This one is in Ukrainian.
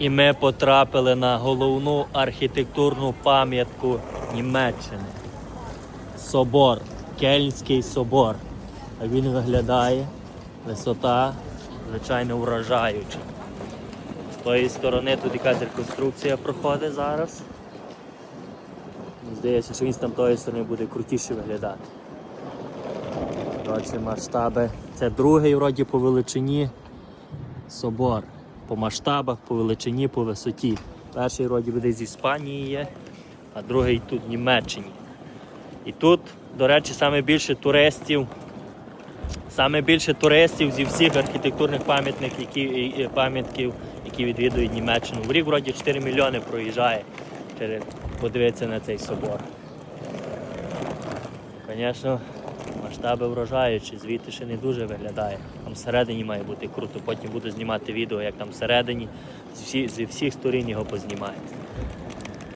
І ми потрапили на головну архітектурну пам'ятку Німеччини. Собор, Кельнський собор. Як він виглядає, висота, звичайно, вражаюча. З тої сторони тут якась реконструкція проходить зараз. Здається, що він з тої сторони буде крутіше виглядати. Коротше, масштаби. Це другий вроді по величині собор. По масштабах, по величині, по висоті. Перший вроді буде з Іспанії є, а другий тут в Німеччині. І тут, до речі, саме більше туристів. Саме більше туристів зі всіх архітектурних пам'ятників, пам'ятків, які відвідують Німеччину. В рік вроді 4 мільйони проїжджає через подивитися на цей собор. Звісно, масштаби вражаючі, звідти ще не дуже виглядає. Там всередині має бути круто. Потім буду знімати відео, як там всередині, зі всіх сторін його познімаю.